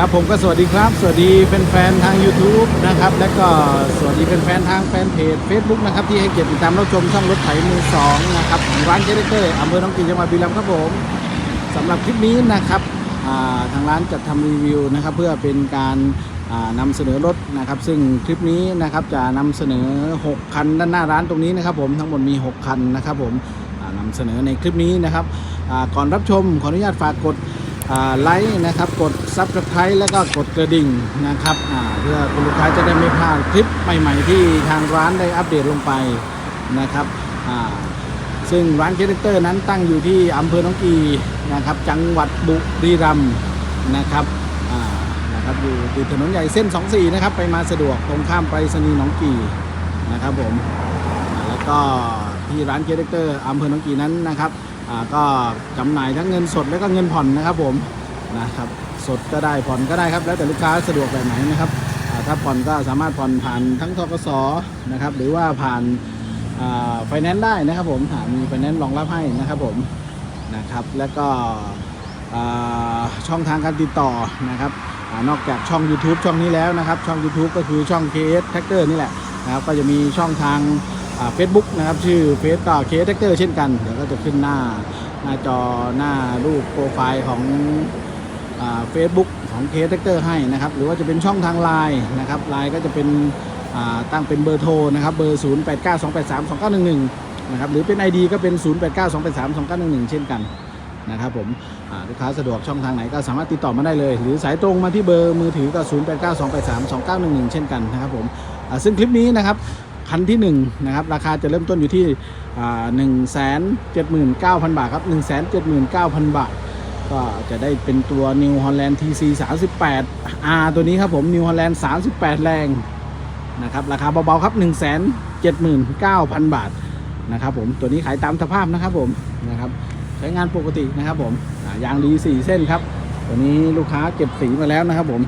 ครับผมก็สวัสดีครับ สวัสดีแฟนๆทาง YouTube นะครับ และก็สวัสดีแฟนๆทางแฟนเพจ Facebook นะครับที่ให้เกียรติติดตามรับชมช่องรถไถมือสองนะครับของร้านเจเนเตอร์อำเภอหนองกี่จังหวัดบุรีรัมย์ครับผมสำหรับคลิปนี้นะครับาทางร้านจัดทำรีวิวนะครับ เพื่อเป็นการอ่านำเสนอรถนะครับ ซึ่งคลิปนี้นะครับจะนำเสนอ 6 คันด้านหน้าร้านตรงนี้นะครับ ผมทั้งหมดมี 6 คันนะครับ ผมอ่านำเสนอในคลิปนี้นะครับก่อนรับชมขออนุญาตฝากกด ไลค์นะครับ กด Subscribe แล้วก็กดกระดิ่งนะครับเพื่อคุณลูกค้าจะได้ไม่พลาดคลิปใหม่ ๆ ที่ทางร้านได้อัปเดตลงไปนะครับซึ่งร้านเคเดเตอร์นั้นตั้งอยู่ที่อำเภอหนองกีนะครับจังหวัดบุรีรัมย์นะครับนะครับอยู่ติดถนนใหญ่เส้น 24 นะครับ ไปมาสะดวกตรงข้ามไปรษณีย์หนองกีนะครับผมแล้วก็ที่ร้านเคเดเตอร์อำเภอหนองกีนั้นนะครับ ก็จำหน่ายทั้งเงินสดและก็เงินผ่อนนะครับผมนะครับสดก็ได้ผ่อนก็ได้ครับ แล้วแต่ลูกค้าสะดวกแบบไหนนะครับถ้าผ่อนก็สามารถผ่อนผ่านทั้งทกสนะครับหรือว่าผ่านไฟแนนซ์ได้นะครับผมอ่ามีไฟแนนซ์รองรับให้นะครับผมนะครับแล้วก็ช่องทางการติดต่อนะครับอนอกจากช่อง YouTube ช่องนี้แล้วนะครับ ช่อง YouTube ก็คือช่อง KS Tracker นี่แหละนะครับก็จะมีช่องทาง เฟซบุ๊กนะครับ ชื่อเฟซก็เคสแท็กเตอร์เช่นกัน เดี๋ยวก็จะขึ้นหน้าหน้าจอหน้ารูปโปรไฟล์ของเฟซบุ๊กของเคสแท็กเตอร์ให้นะครับ หรือว่าจะเป็นช่องทางไลน์นะครับไลน์ก็จะเป็นตั้งเป็นเบอร์โทรนะครับเบอร์ 0 8 9 2 8 3 2 9 1 1 นะครับหรือเป็น ID ก็เป็น 0 8 9 2 8 3 2 9 1 1 เช่นกันนะครับผมลูกค้าสะดวกช่องทางไหนก็สามารถติดต่อมาได้เลย หรือสายตรงมาที่เบอร์มือถือก็ 0 8 9 2 8 3 2 9 1 1 เช่นกันนะครับผมอ่าซึ่งคลิปนี้นะครับ คันที่1นะครับราคาจะเริ่มต้นอยู่ที่หนึ่งแสนเจ็ดหมื่นเก้าพันบาทครับหนึ่งแสนเจ็ดหมื่นเก้าพันบาท ก็จะได้เป็นตัว New Holland TC 38 R ตัวนี้ครับผม New Holland 38 แรงนะครับราคาเบาๆครับ 1 7 9 0 0 0 บาทนะครับผมตัวนี้ขายตามสภาพนะครับผมนะครับใช้งานปกตินะครับผมยางดี 4 เส้นครับ ตัวนี้ลูกค้าเก็บสีมาแล้วนะครับผม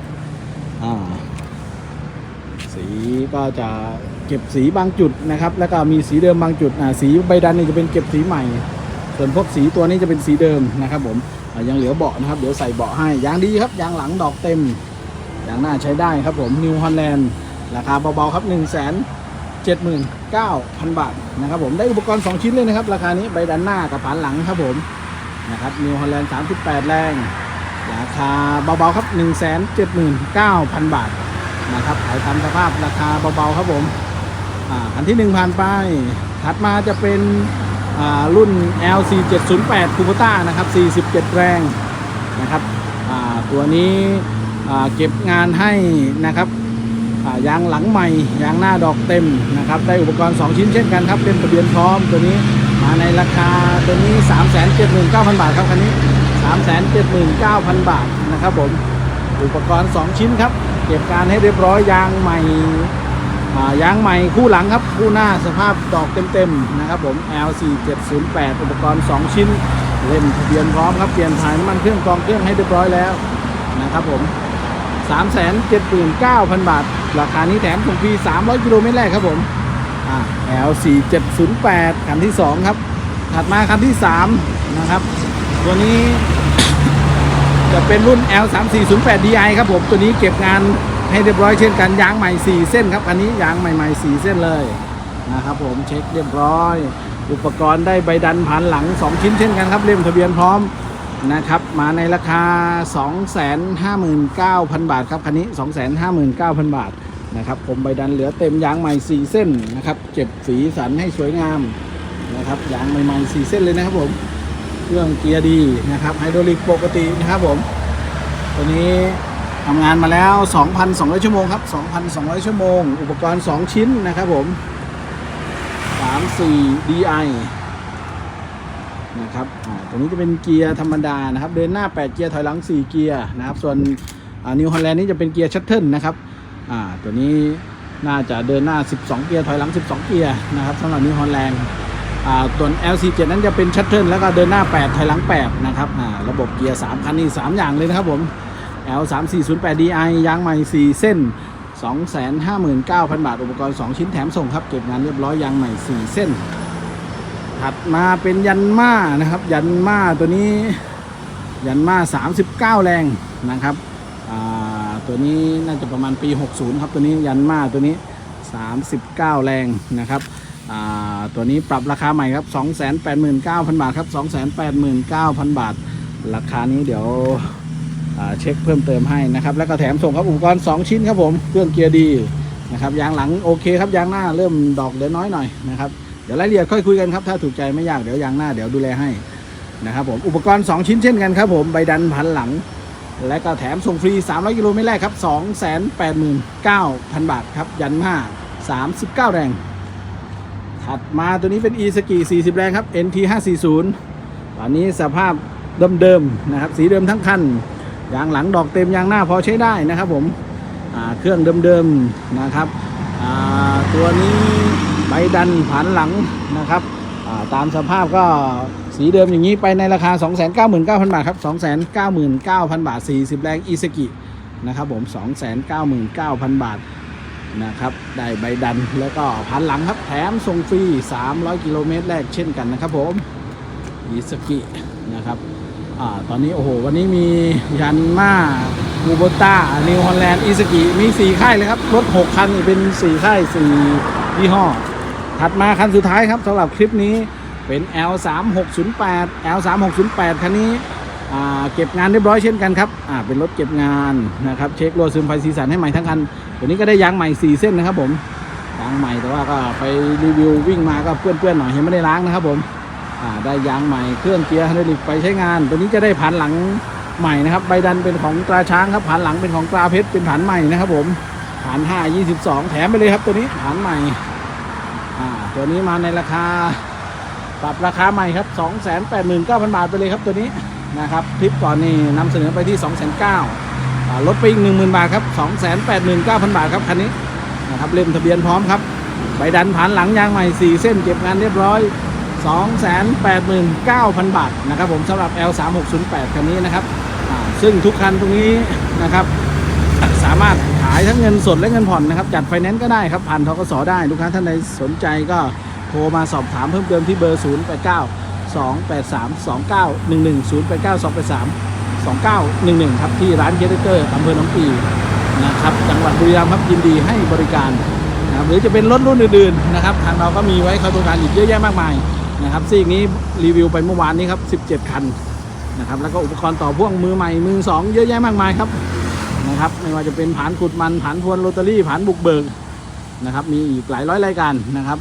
อ่า ก็จะเก็บสีบางจุดนะครับ แล้วก็มีสีเดิมบางจุดสีใบดันนี่จะเป็นเก็บสีใหม่ ส่วนพวกสีตัวนี้จะเป็นสีเดิมนะครับ ผมยังเหลือเบาะนะครับเดี๋ยวใส่เบาะให้ยางดีครับยางหลังดอกเต็มยางหน้าใช้ได้ครับผมนิวฮอลแลนด์ราคาเบาๆครับ1 7 9 0 0 0 บาทนะครับผมได้อุปกรณ์ 2 ชิ้นเลยนะครับ ราคานี้ใบดันหน้ากับผานหลังครับผมนะครับนิวฮอลแลนด์38 แรง ราคาเบาๆครับ 1 7 9 0 0 0 บาท นะครับขายตามสภาพราคาเบาๆครับผมอันที่1ผ่านไป ถัดมาจะเป็นรุ่น LC 708 c u b o t a นะครับ 47 แรงนะครับตัวนี้เก็บงานให้นะครับยางหลังใหม่ยางหน้าดอกเต็มนะครับได้อุปกรณ์ 2 ชิ้นเช่นกันครับเป็นทะเบียนพร้อมตัวนี้มาในราคาตัวนี้ 379,000 บาทครับคันนี้ 379,000 บาทนะครับผมอุปกรณ์ 2 ชิ้นครับ เก็บการให้เรียบร้อยยางใหม่ยางใหม่คู่หลังครับ คู่หน้าสภาพดอกเต็มๆนะครับผม L4 708 อุปกรณ์ 2 ชิ้น เล่มทะเบียนพร้อมครับ เปลี่ยนถ่ายน้ำมันเครื่องกองเครื่องให้เรียบร้อยแล้วนะครับผม 379,000 บาท ราคานี้แถมส่งฟรี 300 กิโลเมตรแรกครับผม L4 708 คันที่ 2 ครับ ถัดมาคันที่ 3 นะครับ ตัวนี้ จะเป็นรุ่น L3408 DI ครับผมตัวนี้เก็บงานให้เรียบร้อยเช่นกันยางใหม่ 4 เส้นครับอันนี้ยางใหม่ ๆ 4 เส้นเลยนะครับผมเช็คเรียบร้อย อุปกรณ์ได้ใบดันผ่านหลัง 2 ชิ้นเช่นกันครับเล่มทะเบียนพร้อมนะครับมาในราคา 259,000 บาทครับคันนี้ 259,000 บาทนะครับผมใบดันเหลือเต็มยางใหม่ 4 เส้นนะครับเก็บสีสันให้สวยงามนะครับยางใหม่ๆ4เส้นเลยนะครับผม เครื่องเกียร์ดีนะครับไฮดรอลิกปกตินะครับผม ตัวนี้ทำงานมาแล้ว 2,200 ชั่วโมงครับ 2,200 ชั่วโมง อุปกรณ์ 2 ชิ้นนะครับผม 3 4 DI นะครับตัวนี้จะเป็นเกียร์ธรรมดานะครับ เดินหน้า 8 เกียร์ ถอยหลัง 4 เกียร์นะครับ ส่วนนิวฮอลแลนด์นี่จะเป็นเกียร์ชัตเทิลนะครับตัวนี้น่าจะเดินหน้า 12 เกียร์ ถอยหลัง 12 เกียร์นะครับสำหรับนิวฮอลแลนด์ อ่าตัว LC7 นั้นจะเป็นชัตเทิลแล้วก็เดินหน้า 8 ถอยหลัง 8 นะครับระบบเกียร์3คันนี้3อย่างเลยนะครับผม L3408DI ยางใหม่ 4 เส้น 259,000 บาท อุปกรณ์ 2 ชิ้นแถมส่งครับ เก็บงานเรียบร้อยยางใหม่ 4 เส้น ถัดมาเป็นยันมานะครับ ยันมาตัวนี้ยันมา 39 แรงนะครับตัวนี้น่าจะประมาณปี 60 ครับ ตัวนี้ยันมาตัวนี้ 39 แรงนะครับอ่า ตัวนี้ปรับราคาใหม่ครับ 289,000 บาทครับ 289,000 บาท ราคานี้เดี๋ยวเช็คเพิ่มเติมให้นะครับ แล้วก็แถมส่งครับอุปกรณ์ 2 ชิ้นครับผม เครื่องเกียร์ดีนะครับ ยางหลังโอเคครับ ยางหน้าเริ่มดอกเหลือน้อยหน่อยนะครับ เดี๋ยวรายละเอียดค่อยคุยกันครับ ถ้าถูกใจไม่ยาก เดี๋ยวยางหน้าเดี๋ยวดูแลให้นะครับผม อุปกรณ์ 2 ชิ้นเช่นกันครับผม ใบดันพันหลัง และก็แถมส่งฟรี 300 กิโลเมตรแรกครับ 289,000 บาทครับ ยันมา39 แรง ถัดมาตัวนี้เป็น e s k i 40 แรงครับ NT 540ตอนนี้สภาพเดิมๆนะครับ สีเดิมทั้งคันยางหลังดอกเต็มยางหน้าพอใช้ได้นะครับผมเครื่องเดิมๆนะครับตัวนี้ใบดันผันหลังนะครับาตามสภาพก็สีเดิมอย่างนี้ไปในราคา 299,000 บาทครับ 299,000 บาท 40 แรงอีสกินะครับผม 299,000 บาท นะครับ ได้ใบดันแล้วก็ผันหลังครับ แถมส่งฟรี 300 กิโลเมตรแรกเช่นกันนะครับผมอีสกินะครับอาตอนนี้โอ้โห วันนี้มียันมาบูโบต้านิวฮอลแลนด์อีสกิมี 4 ค่ายเลยครับ รถ 6 คันเป็น 4 ค่าย 4 ยี่ห้อ ถัดมาคันสุดท้ายครับสำหรับคลิปนี้เป็น L3608 L3608 คันนี้ เก็บงานเรียบร้อยเช่นกันครับเป็นรถเก็บงานนะครับ เช็ครัวซึมไฟสีสันให้ใหม่ทั้งคันตัวนี้ก็ได้ยางใหม่ 4 เส้นนะครับผมยางใหม่แต่ว่าก็ไปรีวิววิ่งมาก็เปื้อนๆหน่อยยังไม่ได้ล้างนะครับผมได้ยางใหม่เครื่องเกียร์ไฮดรอลิกไปใช้งาน ตัวนี้จะได้ผ่านหลังใหม่นะครับใบดันเป็นของตราช้างครับผ่านหลังเป็นของตราเพชรเป็นผ่านใหม่นะครับผมผ่าน 5 22 แถมไปเลยครับตัวนี้ผ่านใหม่ตัวนี้มาในราคาปรับราคาใหม่ครับ 289,000 บาทไปเลยครับตัวนี้ นะครับคลิปก่อนนี่นำเสนอไปที่209,000ลดไปอีก 10,000 บาทครับ 289,000 บาทครับคันนี้นะครับเล่มทะเบียนพร้อมครับใบดันผ่านหลังยางใหม่ 4 เส้นเก็บงานเรียบร้อย 289,000 บาทนะครับผมสำหรับ L3608 คันนี้นะครับซึ่งทุกคันตรงนี้นะครับสามารถขายทั้งเงินสดและเงินผ่อนนะครับจัดไฟแนนซ์ก็ได้ครับผ่านทกสได้ ลูกค้าท่านใดสนใจก็โทรมาสอบถามเพิ่มเติมที่เบอร์ 0 8 9 2 8 3 2 9 1 1 0 8 9 2 8 3 2 9 1 1 ครับ ที่ร้านเกเตอร์อำเภอหนองปีนะครับ จังหวัดบุรีรัมย์ครับยินดีให้บริการนะครับหรือจะเป็นรถรุ่นอื่นๆนะครับ ทางเราก็มีไว้เข้าบริการอีกเยอะแยะมากมายนะครับซีกนี้รีวิวไปเมื่อวานนี้ครับ 17 คันนะครับ แล้วก็อุปกรณ์ต่อพ่วงมือใหม่ มือสองเยอะแยะมากมายครับนะครับ ไม่ว่าจะเป็นผานขุดมันผานพวนโรตารี่ผานบุกเบิกนะครับ มีอีกหลายร้อยรายการนะครับ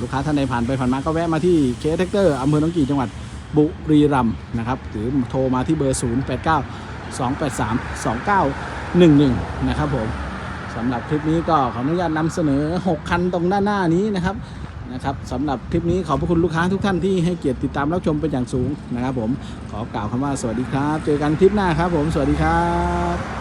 ลูกค้าท่านใดผ่านไปผ่านมาก็แวะมาที่เคสเทคเตอร์อำเภอหนองกี่จังหวัดบุรีรัมย์นะครับหรือโทรมาที่เบอร์ 0 8 9 2 8 3 2 9 1 1 นะครับผมสำหรับคลิปนี้ก็ขออนุญาตนำเสนอ 6 คันตรงด้านหน้านี้นะครับนะครับสำหรับคลิปนี้ขอบพระคุณลูกค้าทุกท่านที่ให้เกียรติติดตามรับชมเป็นอย่างสูงนะครับผมขอกล่าวคำว่าสวัสดีครับ เจอกันคลิปหน้าครับผมสวัสดีครับ